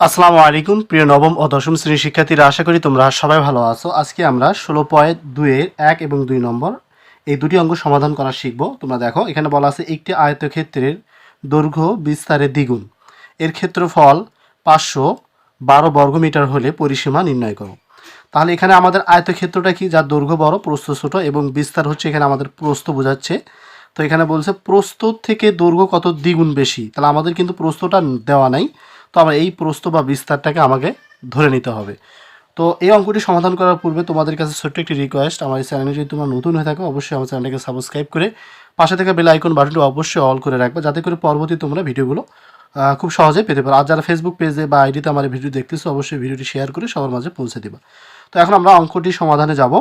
আসসালামু আলাইকুম, প্রিয় নবম ও দশম শ্রেণির শিক্ষার্থীরা, আশা করি তোমরা সবাই ভালো আছো। আজকে আমরা ষোলো পয়েন্ট দুইয়ের এক এবং দুই নম্বর এই দুটি অঙ্ক সমাধান করা শিখব। তোমরা দেখো, এখানে বলা আছে একটি আয়তক্ষেত্রের দৈর্ঘ্য বিস্তারের দ্বিগুণ। এর ক্ষেত্রফল পাঁচশো বারো বর্গমিটার হলে পরিসীমা নির্ণয় করো। তাহলে এখানে আমাদের আয়তক্ষেত্রটা কি? যার দৈর্ঘ্য বড়, প্রস্থ ছোট এবং বিস্তার হচ্ছে এখানে আমাদের প্রস্থ বোঝাচ্ছে। তো এখানে বলছে প্রস্থ থেকে দৈর্ঘ্য কত দ্বিগুণ বেশি? তাহলে আমাদের কিন্তু প্রস্থটা দেওয়া নাই। তো আমার এই প্রস্থ বা বিস্তারটাকে আমাকে ধরে নিতে হবে। তো এই অঙ্কটি সমাধান করার পূর্বে তোমাদের কাছে ছোট্ট একটি রিকোয়েস্ট আমার এই চ্যানেলে যদি তোমরা নতুন হয়ে থাকো, অবশ্যই আমার চ্যানেলটাকে সাবস্ক্রাইব করে পাশে থেকে বেল আইকন বাটনটি অবশ্যই অল করে রাখবে, যাতে করে পরবর্তী তোমরা ভিডিওগুলো খুব সহজে পেতে পারো। আর যারা ফেসবুক পেজে বা আইডিতে আমার ভিডিও দেখতেছো, অবশ্যই ভিডিওটি শেয়ার করে সবার মাঝে পৌঁছে দিবা। তো এখন আমরা অঙ্কটি সমাধানে যাব।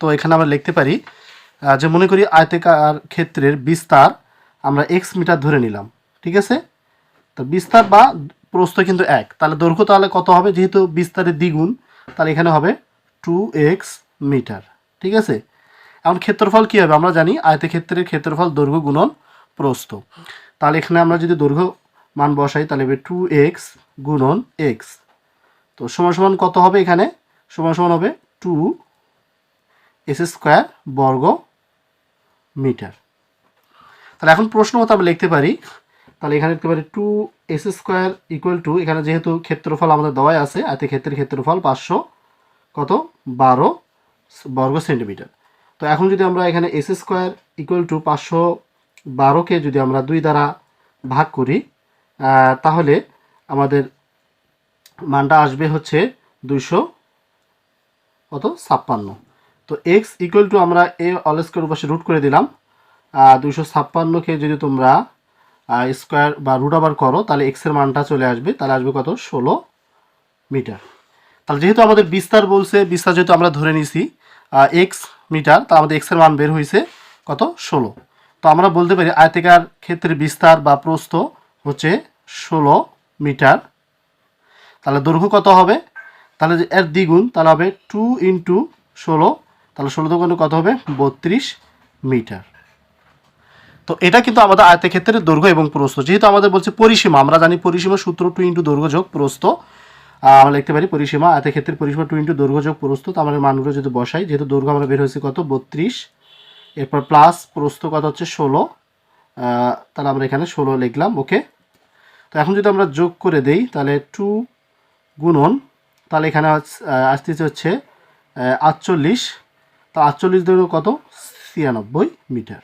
তো এখানে আমরা লিখতে পারি যে মনে করি আয়তাকার ক্ষেত্রের বিস্তার আমরা এক্স মিটার ধরে নিলাম, ঠিক আছে? তো বিস্তার বা প্রস্থ কিন্তু এক। তাহলে দৈর্ঘ্য তাহলে কত হবে? যেহেতু বিস্তারের দ্বিগুণ, তাহলে এখানে হবে টু এক্স মিটার। ঠিক আছে? এখন ক্ষেত্রফল কী হবে? আমরা জানি আয়তক্ষেত্রের ক্ষেত্রফল দৈর্ঘ্য গুণন প্রস্থ। তাহলে এখানে আমরা যদি দৈর্ঘ্য মান বসাই, তাহলে হবে টু এক্স গুণন এক্স তো সমান সমান কত হবে এখানে? সমান সমান হবে টু এস স্কোয়ার বর্গ মিটার। তাহলে এখন প্রশ্ন মতো আমরা লিখতে পারি তাহলে এখানে লিখতে পারি two s square equal to এখানে যেহেতু ক্ষেত্রফল আমাদের দেওয়াই আছে এতে ক্ষেত্রের ক্ষেত্রফল পাঁচশো কত? বারো বর্গ সেন্টিমিটার তো এখন যদি আমরা এখানে এস স্কোয়ার ইকুয়াল টু পাঁচশো বারোকে যদি আমরা দুই দ্বারা ভাগ করি তাহলে আমাদের মানটা আসবে হচ্ছে দুইশো কত? ছাপ্পান্ন। তো এক্স ইকুয়াল টু আমরা এ অলস্কোয়ার পাশে রুট করে দিলাম দুইশো ছাপ্পান্নকে যদি তোমরা স্কোয়ার বা রুট আবার করো, তাহলে এক্সের মানটা চলে আসবে। তাহলে আসবে কত? ষোলো মিটার। তাহলে যেহেতু আমাদের বিস্তার বলছে, বিস্তার যেহেতু আমরা ধরে নিছি এক্স মিটার, তা আমাদের এক্সের মান বের হয়েছে কত? ষোলো। তো আমরা বলতে পারি আয়তাকার ক্ষেত্রে বিস্তার বা প্রস্থ হচ্ছে ষোলো মিটার। তাহলে দৈর্ঘ্য কত হবে? তাহলে এর দ্বিগুণ, তাহলে হবে টু ইন্টু ষোলো। তাহলে ষোলো দোকানে কত হবে? বত্রিশ মিটার। তো এটা কিন্তু আমাদের আয়তক্ষেত্রের দৈর্ঘ্য এবং প্রস্থ। যেহেতু আমাদের বলছে পরিসীমা, আমরা জানি পরিসীমা সূত্র টু ইন্টু দৈর্ঘ্য যোগ প্রস্থ। আমরা লিখতে পারি পরিসীমা আয়তক্ষেত্রের পরিসীমা টু ইন্টু দৈর্ঘ্য যোগ প্রস্থ। তো আমাদের মানগুলো যদি বসাই, যেহেতু দৈর্ঘ্য আমরা বের হয়েছে কত? বত্রিশ। এরপর প্লাস প্রস্থ কত হচ্ছে? ষোলো। তাহলে আমরা এখানে ষোলো লিখলাম ওকে তো এখন যদি আমরা যোগ করে দেই, তাহলে টু গুণন, তাহলে এখানে আসতেছে হচ্ছে আটচল্লিশ। তা আটচল্লিশ দৈর্ঘ্য কত? ছিয়ানব্বই মিটার।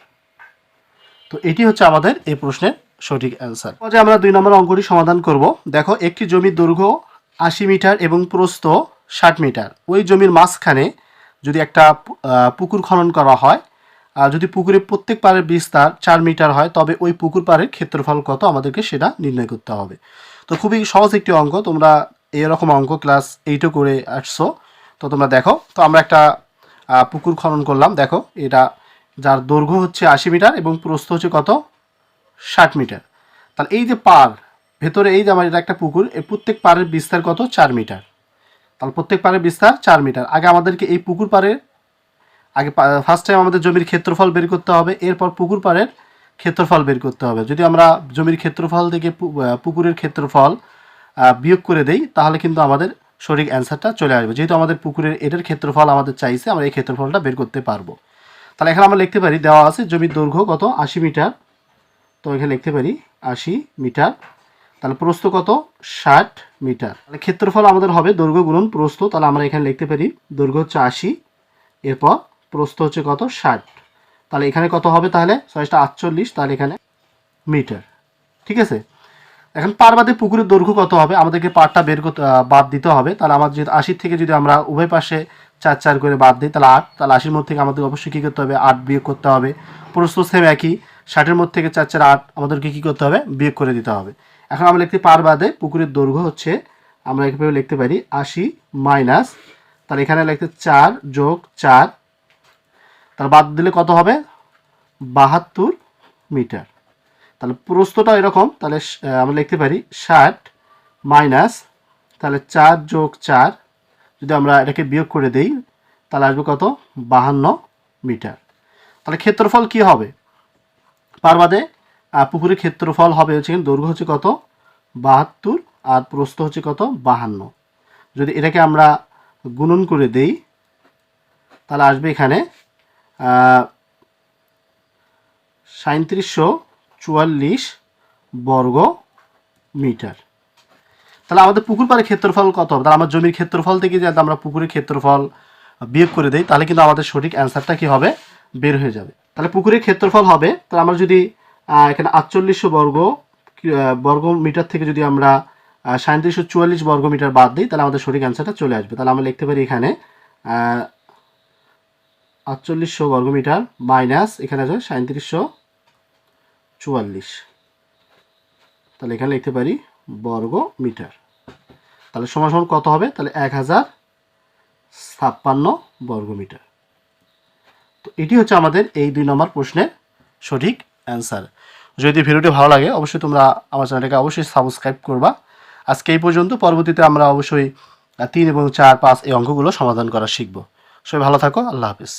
তো এটি হচ্ছে আমাদের এই প্রশ্নের সঠিক অ্যান্সার যে আমরা দুই নম্বর অঙ্কটি সমাধান করব। দেখো, একটি জমির দৈর্ঘ্য আশি মিটার এবং প্রস্থ ষাট মিটার। ওই জমির মাঝখানে যদি একটা পুকুর খনন করা হয়, আর যদি পুকুরের প্রত্যেক পাড়ের বিস্তার চার মিটার হয়, তবে ওই পুকুর পাড়ের ক্ষেত্রফল কত আমাদেরকে সেটা নির্ণয় করতে হবে। তো খুবই সহজ একটি অঙ্ক, তোমরা এরকম অঙ্ক ক্লাস এইটও করে আসছো। তো তোমরা দেখো, তো আমরা একটা পুকুর খনন করলাম। দেখো, এটা যার দৈর্ঘ্য হচ্ছে আশি মিটার এবং প্রস্থ হচ্ছে কত? ষাট মিটার। তাহলে এই যে পার, ভেতরে এই যে আমার এটা একটা পুকুর, এই প্রত্যেক পাড়ের বিস্তার কত? চার মিটার। তাহলে প্রত্যেক পাড়ের বিস্তার চার মিটার। আগে আমাদেরকে এই পুকুর পাড়ের, আগে ফার্স্ট টাইম আমাদের জমির ক্ষেত্রফল বের করতে হবে, এরপর পুকুর পাড়ের ক্ষেত্রফল বের করতে হবে। যদি আমরা জমির ক্ষেত্রফল থেকে পুকুরের ক্ষেত্রফল বিয়োগ করে দেই, তাহলে কিন্তু আমাদের সঠিক অ্যান্সারটা চলে আসবে। যেহেতু আমাদের পুকুরের এটার ক্ষেত্রফল আমাদের চাইছে, আমরা এই ক্ষেত্রফলটা বের করতে পারব। তাহলে এখানে আমরা লিখতে পারি, দেওয়া আছে জমির দৈর্ঘ্য কত? আশি মিটার। তো এখানে লিখতে পারি, আশি মিটার। তাহলে প্রস্থ কত? ষাট মিটার। তাহলে ক্ষেত্রফল আমাদের হবে দৈর্ঘ্য গুণন প্রস্থ। তাহলে আমরা এখানে লিখতে পারি, দৈর্ঘ্য হচ্ছে আশি, এরপর প্রস্থ হচ্ছে কত? ষাট। তাহলে এখানে কত হবে তাহলে? ছয়টা আটচল্লিশ, তাহলে এখানে মিটার। ঠিক আছে? এখন পার বাদে পুকুরের দৈর্ঘ্য কত হবে? আমাদেরকে পারটা বের করতে বাদ দিতে হবে। তাহলে আমাদের যদি আশির থেকে যদি আমরা উভয় পাশে চার চার করে বাদ দিই তাহলে আট, তাহলে আশির মধ্যে থেকে আমাদের অবশ্যই কী করতে হবে? আট বিয়োগ করতে হবে। প্রস্থ সেম একই। ষাটের মধ্যে থেকে চার চার আট আমাদেরকে কী করতে হবে? বিয়োগ করে দিতে হবে। এখন আমরা লিখতে পার বাদে পুকুরের দৈর্ঘ্য হচ্ছে, আমরা এভাবে লিখতে পারি আশি মাইনাস তাহলে এখানে লিখতে চার যোগ চার তার বাদ দিলে কত হবে? বাহাত্তর মিটার। তাহলে প্রস্থটা এরকম, তাহলে আমরা লিখতে পারি ষাট মাইনাস তাহলে চার যোগ চার যদি আমরা এটাকে বিয়োগ করে দেই তাহলে আসবে কত? বাহান্ন মিটার। তাহলে ক্ষেত্রফল কি হবে? পার বাদে আহ, পুকুরের ক্ষেত্রফল হবে হচ্ছে দৈর্ঘ্য হচ্ছে কত? বাহাত্তর আর প্রস্থ হচ্ছে কত? বাহান্ন। যদি এটাকে আমরা গুণন করে দেই তাহলে আসবে এখানে সাঁত্রিশশো চুয়াল্লিশ বর্গ মিটার। তাহলে আমাদের পুকুর পাড়ের ক্ষেত্রফল কত হবে? তাহলে আমার জমির ক্ষেত্রফল থেকে যদি আমরা পুকুরের ক্ষেত্রফল বিয়োগ করে দিই, তাহলে কিন্তু আমাদের সঠিক অ্যান্সারটা কি হবে? বের হয়ে যাবে। তাহলে পুকুরের ক্ষেত্রফল হবে, তাহলে আমরা যদি এখানে আটচল্লিশশো বর্গ বর্গ মিটার থেকে যদি আমরা সাঁত্রিশশো চুয়াল্লিশ বর্গ মিটার বাদ দিই, তাহলে আমাদের সঠিক অ্যান্সারটা চলে আসবে। তাহলে আমরা লিখতে পারি এখানে আটচল্লিশশো বর্গ মিটার মাইনাস এখানে আছে সাঁত্রিশশো চুয়াল্লিশ। তাহলে এখানে লিখতে পারি বর্গ মিটার। তাহলে সমান সমান কত হবে? তাহলে এক হাজার ছাপ্পান্ন বর্গ মিটার। তো এটি হচ্ছে আমাদের এই দুই নম্বর প্রশ্নের সঠিক অ্যান্সার। যদি ভিডিওটি ভালো লাগে, অবশ্যই তোমরা আমার চ্যানেলটাকে অবশ্যই সাবস্ক্রাইব করবা। আজকে এই পর্যন্ত, পরবর্তীতে আমরা অবশ্যই তিন এবং চার পাঁচ এই অঙ্কগুলো সমাধান করা শিখব। সবাই ভালো থাকো, আল্লাহ হাফিজ।